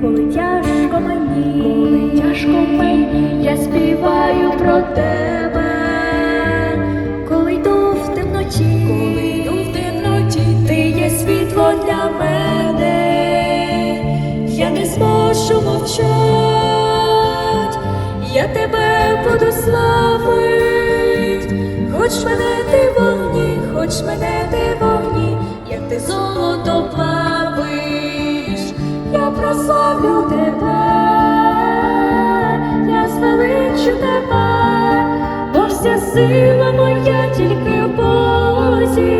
Коли тяжко мені, коли тяжко мені, я співаю про тебе, коли йду в темноті, коли йду в темноті, ти є світло для мене, я не зможу мовчать, я тебе буду славить, хоч мене ти вогні, хоч мене ти прославлю тебе, я звеличу тебе, бо вся сила моя тільки в Бозі,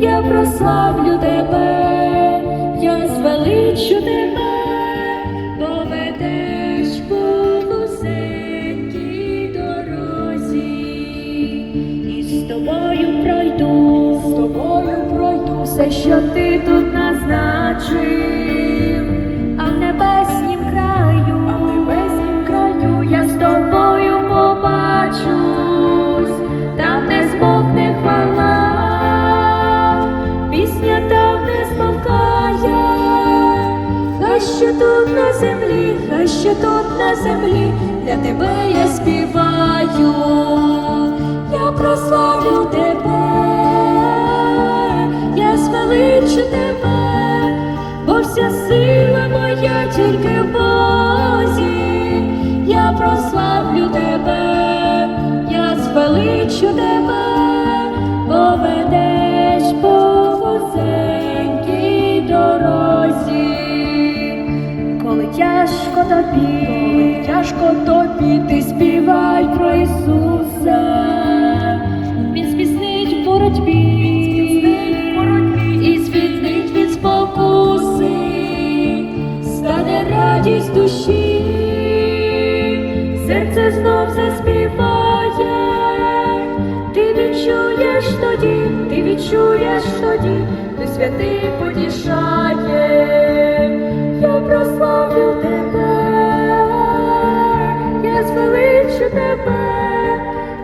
я прославлю тебе, я звеличу тебе, поведеш по вузенькій дорозі, і з тобою пройду, з тобою пройду все, що ти тут назначив, ще тут на землі, хай ще тут на землі, для тебе я співаю, я прославлю тебе, я звеличу тебе, бо вся сила моя тільки в Бозі, я прославлю тебе, я звеличу тебе, тяжко тобі, коли тяжко тобі, ти співай про Ісуса. Він спіснить в боротьбі, і звільнить від спокуси, стане радість душі, серце знов заспіває, ти відчуєш тоді, ти відчуєш тоді, ти святий потішає, тебе,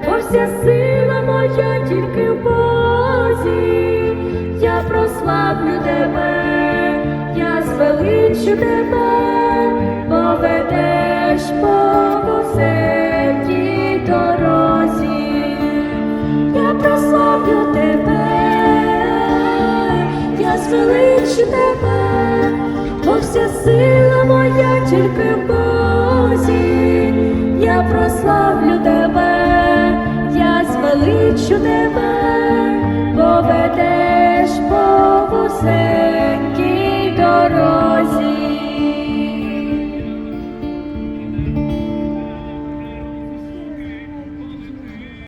бо вся сила моя тільки в Бозі, я прославлю тебе, я звеличу тебе, поведеш по вузенькій дорозі, я прославлю тебе, я звеличу тебе, бо вся сила моя тільки в Бозі, прославлю тебе, я звеличу тебе, поведеш